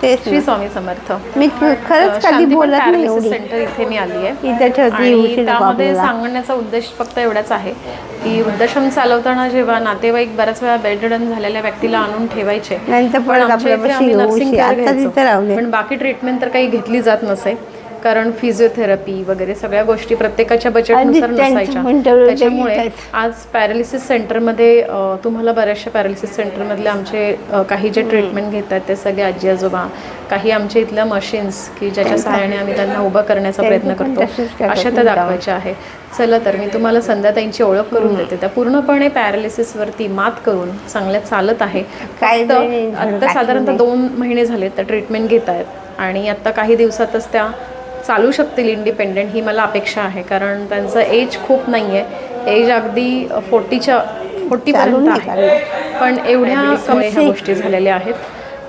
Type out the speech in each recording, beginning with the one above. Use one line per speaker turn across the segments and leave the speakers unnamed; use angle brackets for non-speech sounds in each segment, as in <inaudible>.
तेच
श्री. स्वामी समर्थ
मी खरंच कधी बोलत नाही
सेंटर इथे मी आली आहे
इथं
त्यामध्ये. सांगण्याचा उद्देश फक्त एवढाच आहे की वृद्धाश्रम चालवताना जेव्हा नातेवाईक बऱ्याच वेळा बेडरिडन झालेल्या व्यक्तीला आणून ठेवायचे
नंतर
घ्यायचो. पण बाकी ट्रीटमेंट तर काही घेतली जात नसे कारण फिजिओथेरपी वगैरे सगळ्या गोष्टी प्रत्येकाच्या बजेटनुसार नसायच्या. त्याच्यामुळे. आज पॅरालिसिस सेंटरमध्ये तुम्हाला बऱ्याचशा पॅरालिसिस सेंटरमधले आमचे काही जे ट्रीटमेंट घेतात ते सगळे आजी आजोबा काही आमच्या इथल्या मशीन्स की ज्याच्या सहाय्याने आम्ही त्यांना उभं करण्याचा प्रयत्न करतो अशा त्या. दाखवायच्या आहे. चला तर मी तुम्हाला संध्याताईंची ओळख करून देते. त्या पूर्णपणे पॅरालिसिसवरती मात करून चांगल्या चालत आहे.
काय
फक्त
नाही,
आता
घरकाठी
साधारणतः. दोन महिने झाले त्या ट्रीटमेंट घेत आहेत आणि आता काही दिवसातच त्या चालू शकतील इंडिपेंडेंट ही मला अपेक्षा आहे. कारण त्यांचं एज खूप नाही आहे एज अगदी फोर्टीच्या फोर्टीपर्यंत आहे. पण एवढ्या कमी ह्या गोष्टी झालेल्या आहेत.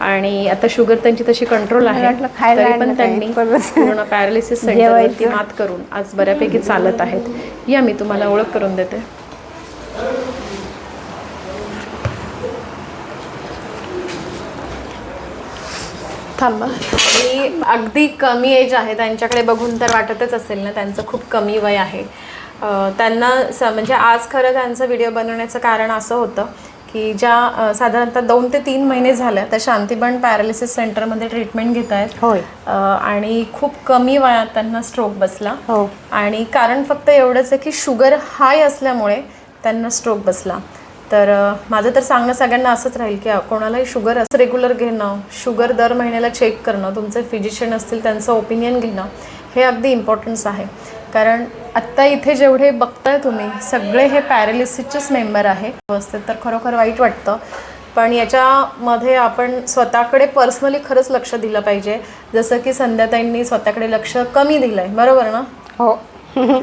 आणि आता शुगर त्यांची तशी कंट्रोल आहे. तरी पण त्यांनी पूर्ण पॅरालिसिस <laughs> सेंटरवरती. मात करून आज बऱ्यापैकी चालत आहेत. या मी तुम्हाला ओळख करून देते. थांबा आणि अगदी कमी एज आहे त्यांच्याकडे बघून तर वाटतच असेल ना त्यांचं खूप कमी वय आहे. त्यांना स म्हणजे आज खरं त्यांचं व्हिडिओ बनवण्याचं कारण असं होतं की ज्या साधारणतः दोन ते तीन महिने झाल्या त्या शांतीबन पॅरालिसिस सेंटरमध्ये ट्रीटमेंट घेत आहेत.
होय.
आणि खूप कमी वयात त्यांना स्ट्रोक बसला.
हो.
आणि कारण फक्त एवढंच आहे की शुगर हाय असल्यामुळे त्यांना स्ट्रोक बसला. तर माझं तर सांगणं सगळ्यांना असंच राहील की कोणालाही शुगर असं रेग्युलर घेणं शुगर दर महिन्याला चेक करणं तुमचे फिजिशियन असतील त्यांचं ओपिनियन घेणं हे अगदी इम्पॉर्टन्स आहे. कारण आत्ता इथे जेवढे बघताय तुम्ही सगळे हे पॅरालिसिसचेच मेंबर आहे. अवस्थेत तर खरोखर वाईट वाटतं. पण याच्यामध्ये आपण स्वतःकडे पर्सनली खरंच लक्ष दिलं पाहिजे. जसं की संध्याताईंनी स्वतःकडे लक्ष कमी दिलं आहे बरोबर ना?
हो. <laughs>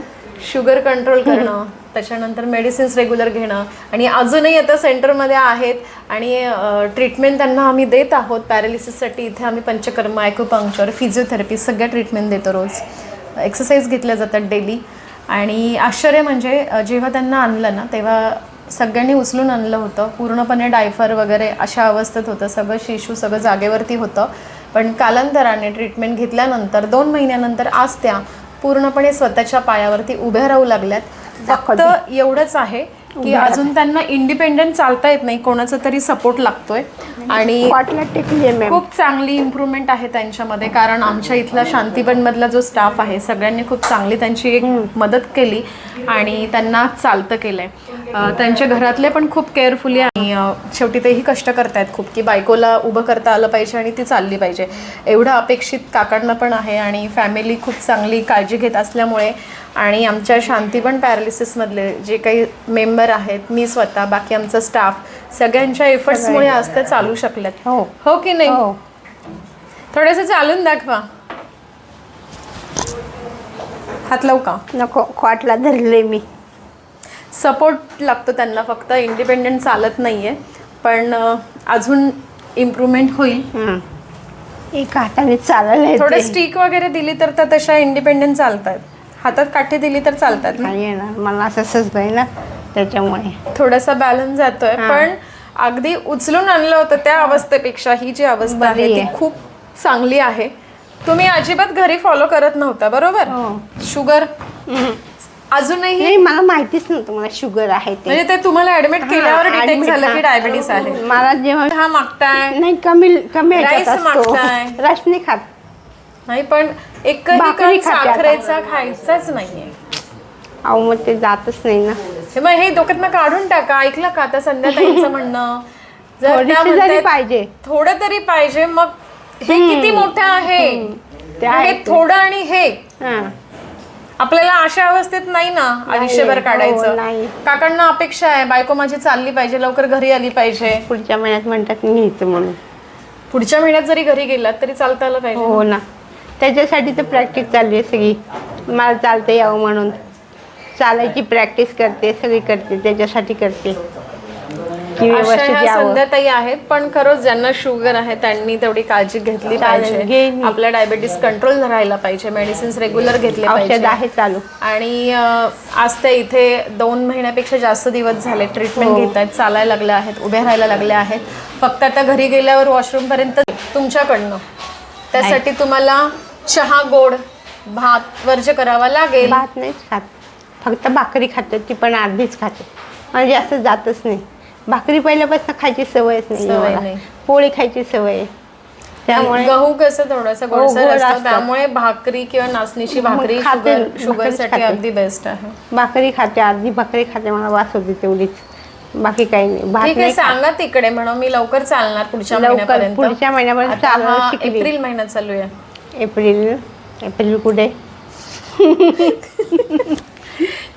शुगर कंट्रोल <laughs> करणं त्याच्यानंतर मेडिसिन्स रेग्युलर घेणं. आणि अजूनही आता सेंटरमध्ये आहेत. आणि ट्रीटमेंट त्यांना आम्ही देत आहोत. पॅरालिसिससाठी इथे आम्ही पंचकर्म ॲक्युपंक्चर फिजिओथेरपी सगळ्या ट्रीटमेंट देतो रोज. एक्सरसाइज घेतल्या जातात डेली आणि आश्चर्य म्हणजे जेव्हा त्यांना आणलं ना तेव्हा सगळ्यांनी उचलून आणलं होतं. पूर्णपणे डायफर वगैरे अशा अवस्थेत होतं. सगळं शिशू सगळं जागेवरती होतं. पण कालांतराने ट्रीटमेंट घेतल्यानंतर दोन महिन्यानंतर आज त्या पूर्णपणे स्वतःच्या पायावरती उभ्या राहू लागल्यात. फक्त एवढंच आहे की अजून त्यांना इंडिपेंडंट चालता येत नाही कोणाचा तरी सपोर्ट लागतोय. आणि खूप चांगली इम्प्रूव्हमेंट आहे त्यांच्यामध्ये कारण आमच्या इथला शांतीबनमधला जो स्टाफ आहे सगळ्यांनी खूप चांगली त्यांची एक मदत केली आणि त्यांना चालतं केलं आहे त्यांच्या घरातले पण खूप केअरफुली आणि शेवटी तेही कष्ट करतायत खूप की बायकोला उभं करता आलं पाहिजे आणि ती चालली पाहिजे. एवढं अपेक्षित काकांना पण आहे आणि फॅमिली खूप चांगली काळजी घेत असल्यामुळे आणि आमच्या शांतीबन पॅरालिसिसमधले जे काही मेंबर आहेत मी स्वतः बाकी आमचा स्टाफ सगळ्यांच्या एफर्ट्समुळे आज ते चालू शकल्यात
हो.
हो की नाही?
हो.
थोडंसं चालून दाखवा. हात लावू का?
नको कॉटला धरले मी.
सपोर्ट लागतो त्यांना फक्त इंडिपेंडंट चालत नाही आहे पण अजून इम्प्रूव्हमेंट होईल.
हं. एका हाताने चालायला
थोडं
येते
स्टिक वगैरे दिली तर त्या तशा इंडिपेंडंट चालतात. हातात काठी दिली तर चालतात ना?
नाही येणार. मला असं सजलंय ना त्याच्यामुळे.
थोडासा बॅलन्स जातोय. पण अगदी उचलून आणलं होतं त्या अवस्थेपेक्षा ही जी अवस्था आहे
बरी
ती
आहे.
खूप चांगली आहे. तुम्ही अजिबात घरी फॉलो करत नव्हता बरोबर?
हो.
शुगर अजूनही
नाही मला माहितीच नव्हतं मला शुगर आहे ते.
म्हणजे ते तुम्हाला ऍडमिट केल्यावर डिटेक्ट
admit,
झालं की
हा.
डायबिटीस आहे.
मला जेव्हा
हा मागताय.
नाही कमी कमी
Rice
ह्याच्यात असतो.
मागताय.
रस नाही खात.
नाही पण एकही
भाकरी
कण
खाते आता.
साखरेचा खायचाच नाहीये.
अहो मग ते जातच नाही ना.
हे मग हे डोक्यातनं काढून टाका. ऐकलं का आता संध्याताईंचं <laughs> म्हणणं? जर त्या
थोडीशी जरी
म्हणतायत,
पाहिजे.
थोडं तरी पाहिजे. मग हे किती मोठं आहे?
ते
हे
आहे
थोडं आणि हे.
हा.
आपल्याला अशा अवस्थेत नाही ना आयुष्यभर
हो,
काढायचं.
नाही.
काकांना अपेक्षा आहे बायको माझी चालली पाहिजे लवकर घरी आली पाहिजे.
पुढच्या महिन्यात म्हणतात येतो म्हणून.
पुढच्या महिन्यात जरी घरी गेलात तरी चालता आलं पाहिजे
हो ना. त्याच्यासाठी तर प्रॅक्टिस चालली आहे सगळी. मला चालतं यावं म्हणून. चालायची प्रॅक्टिस करते सगळी करते त्याच्यासाठी करते. की व्यवस्थित यावं
संध्याताई आहेत पण खरंच ज्यांना शुगर आहे त्यांनी तेवढी काळजी घेतली पाहिजे.
घेईन मी.
आपला डायबिटीस कंट्रोल राहायला पाहिजे मेडिसिन्स रेग्युलर घेतले
औषध
पाहिजे.
आहे चालू.
आणि अ, आज त्या इथे दोन महिन्यापेक्षा जास्त दिवस झाले ट्रीटमेंट. घेत आहेत चालायला लागल्या आहेत उभ्या राहायला लागल्या आहेत. फक्त आता घरी गेल्यावर वॉशरूमपर्यंत तुमच्याकडनं. त्यासाठी तुम्हाला चहा गोड भात वर्ज करावा लागेल.
भात नाहीच खात. फक्त भाकरी खाते ती पण अर्धीच खाते. म्हणजे जास्त जातच नाही. भाकरी पहिल्यापासून खायची सवयच नाही
सवय
मला.
नाही.
पोळी खायची सवय आहे. त्यामुळे
गहू कसं थोडंसं
हो,
गोडसर
गोड
असतं
असतं.
त्यामुळे भाकरी किंवा नाचणीची
मग
भाकरी
खाते,
शुगर
भाकरीच
शुगरसाठी
खाते.
अगदी बेस्ट आहे
भाकरी खाते अर्धी भाकरी खाते मला वास होते तेवढीच बाकी काही नाही भात
ठीक आहे
नाही खात.
सांगा तिकडे म्हणून मी लवकर चालणार पुढच्या
लवकर
महिन्यापर्यंत
पुढच्या महिन्यापर्यंत
आता
चालायला
हा
शिकली.
एप्रिल महिना चालू आहे
एप्रिल एप्रिल कुठे <laughs>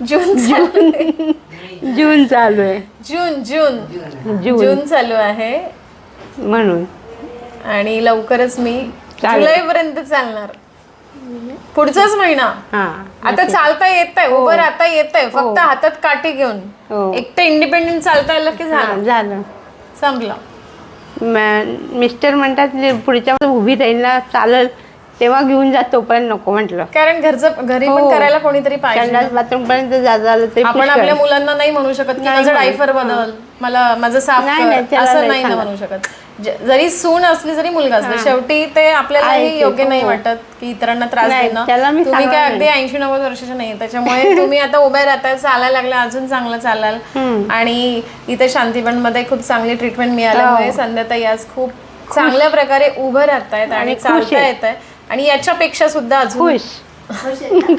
जून चालू आहे. <laughs>
जून चालू आहे.
जून जून.
जून.
जून चालू आहे.
म्हणून.
आणि लवकरच मी
चालेल.
जुलै पर्यंत चालणार. पुढचाच महिना.
हा
आता चालता येत आहे उभं राहता येत आहे फक्त हातात काठी घेऊन.
हो.
एक तर इंडिपेंडेंट चालता आलं की
हा,
झालं.
झालं
संपलं.
म- मिस्टर म्हणतात "जे पुढच्या उभी राहील चालल. तेव्हा घेऊन जा तोपर्यंत नको म्हटलं
कारण घरचं घरी पण
हो.
करायला कोणीतरी पाहिजे
संडास बाथरूम पर्यंत जा झालं ते
आपण
पुष्कळ.
आपल्या मुलांना नाही म्हणू शकत की माझं. डायफर बदल मला माझं साफ
नाही,
कर.
नाही, त्याला
असं
नाही
नाही ना. म्हणू शकत ज- जरी सून असली जरी मुलगा असला शेवटी ते आपल्यालाही योग्य नाही
हो.
वाटत की इतरांना त्रास
नाही,
देणं
त्याला मी
तुम्ही काय अगदी ऐंशी नव्वद वर्षाचे नाही त्याच्यामुळे तुम्ही आता उभ्या राहताय चालायला लागल्या अजून चांगलं चालाल आणि इथे शांतीबनमध्ये खूप चांगली ट्रीटमेंट मिळाल्यामुळे
हो.
संध्याताई आज खूप चांगल्या प्रकारे उभं राहतायत आणि चालता. येत आहे आणि याच्यापेक्षा सुद्धा अजून
खुश. <laughs>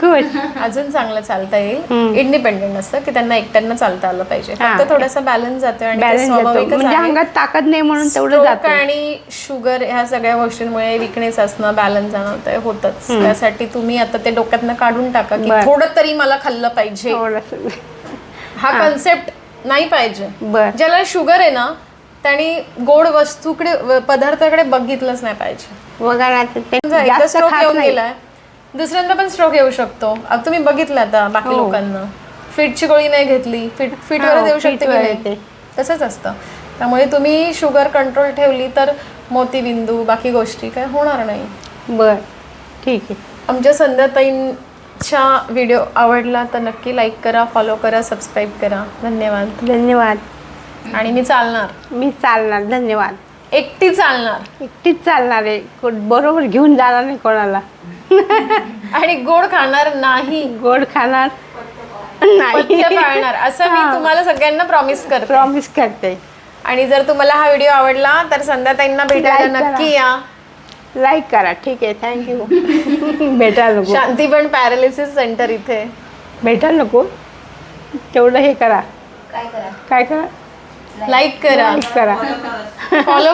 खुश.
अजून चांगलं चालता येईल. इंडिपेंडेंट असतं की त्यांना एकट्यांना चालता आलं पाहिजे.
हा.
फक्त थोडासा बॅलन्स जातो आणि ते
बॅलन्स जातो.
स्वाभाविकच
म्हणजे
आहे.
अंगात ताकद नाही म्हणून तेवढं
Stroke
जातं.
आणि शुगर ह्या सगळ्या गोष्टींमुळे विकनेस असणं बॅलन्स जाणं ते होतच. त्यासाठी तुम्ही आता ते डोक्यातनं काढून टाका की
बरं.
थोडं तरी मला खाल्लं पाहिजे.
थोडंसं.
हा कन्सेप्ट नाही पाहिजे.
बर.
ज्याला शुगर आहे ना त्यांनी गोड वस्तूकडे व- पदार्थाकडे बघितलंच नाही पाहिजे.
बघा ना आता ते
समजा एकदा
जास्त
स्ट्रोक
खात
येऊन
नाही.
गेलाय दुसऱ्यांदा पण स्ट्रोक येऊ शकतो. आता तुम्ही बघितलं आता बाकी
हो.
लोकांना. फिटची गोळी नाही घेतली. फिट फिटवर
हो,
देऊ शकते की
फिटवर
नाही?
येते.
तसंच असतं. त्यामुळे तुम्ही शुगर कंट्रोल ठेवली तर मोतीबिंदू बाकी गोष्टी काय होणार नाही.
बर. ठीक आहे.
आमच्या संध्याताईंच्या व्हिडिओ आवडला तर नक्की लाईक करा फॉलो करा सबस्क्राईब करा. धन्यवाद.
धन्यवाद.
आणि मी चालणार.
मी चालणार धन्यवाद.
एकटी चालणार.
एकटीच चालणार आहे. को- बरोबर घेऊन जाणार नाही कोणाला.
आणि गोड खाणार नाही.
गोड खाणार नाही.
पथ्य पाळणार. असं मी तुम्हाला सगळ्यांना प्रॉमिस करते.
प्रॉमिस करते.
आणि जर तुम्हाला हा व्हिडिओ आवडला तर संध्याताईंना भेटायला
Like करा.
नक्की या.
लाईक करा. ठीक आहे. थँक्यू भेटायला नको.
शांतीबन पॅरालिसिस सेंटर इथे.
भेटायला नको. तेवढं हे करा. काय करा?
लाईक करा?
लाईक करा.
फॉलो